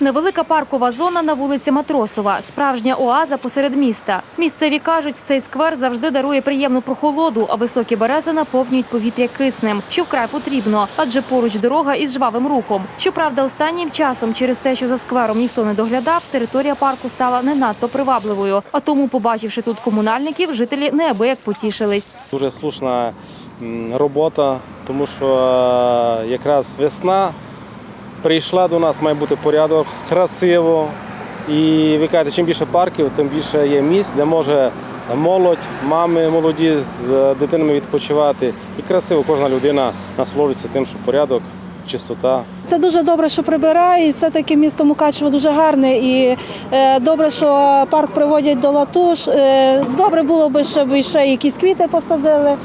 Невелика паркова зона на вулиці Матросова, справжня оаза посеред міста. Місцеві кажуть, цей сквер завжди дарує приємну прохолоду, а високі берези наповнюють повітря киснем, що вкрай потрібно, адже поруч дорога із жвавим рухом. Щоправда, останнім часом, через те, що за сквером ніхто не доглядав, територія парку стала не надто привабливою. А тому, побачивши тут комунальників, жителі неабияк потішились. Дуже слушна робота, тому що е, якраз весна прийшла до нас, має бути порядок, красиво. І ви кажете, чим більше парків, тим більше є місць, де може молодь, мами молоді з дитинами відпочивати. І красиво кожна людина насолоджується тим, що порядок, чистота. Це дуже добре, що прибирають. Все-таки місто Мукачево дуже гарне і е, добре, що парк приводять до лату. Ш- Е, добре було б, щоб ще якісь квіти посадили,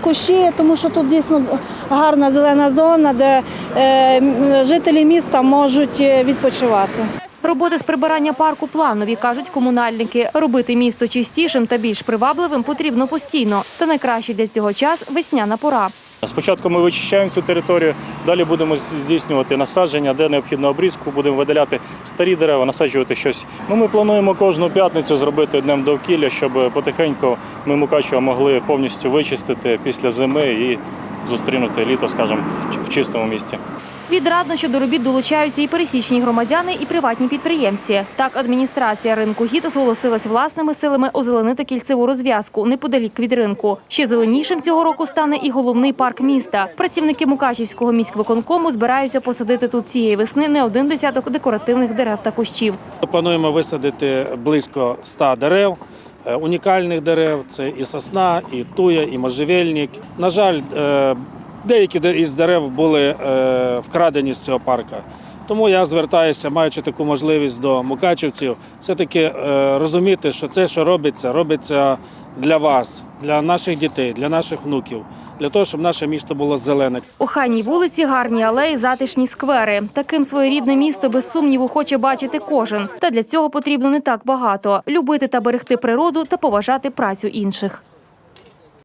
кущі, тому що тут дійсно гарна зелена зона, де е, жителі міста можуть е, відпочивати. Роботи з прибирання парку планові, кажуть комунальники. Робити місто чистішим та більш привабливим потрібно постійно. Та найкраще для цього час весняна пора. Спочатку ми вичищаємо цю територію, далі будемо здійснювати насадження, де необхідно обрізку, будемо видаляти старі дерева, насаджувати щось. Ну, ми плануємо кожну п'ятницю зробити днем довкілля, щоб потихеньку ми мукачева могли повністю вичистити після зими і зустрінути літо, скажімо, в- в чистому місті. Відрадно, що до робіт долучаються і пересічні громадяни, і приватні підприємці. Так, адміністрація ринку гід зголосилась власними силами озеленити кільцеву розв'язку неподалік від ринку. Ще зеленішим цього року стане і головний парк міста. Працівники Мукачівського міськвиконкому збираються посадити тут цієї весни не один десяток декоративних дерев та кущів. Плануємо висадити близько 100 дерев. Е, Унікальних дерев це і сосна, і туя, і можжевельник. На жаль, е, деякі де- із дерев були е, вкрадені з цього парка. Тому я звертаюся, маючи таку можливість до мукачівців, все-таки е, розуміти, що це, що робиться, робиться для вас, для наших дітей, для наших внуків, для того, щоб наше місто було зелене. Охайні вулиці, гарні алеї, затишні сквери. Таким своєрідне місто без сумніву хоче бачити кожен. Та для цього потрібно не так багато любити та берегти природу та поважати працю інших.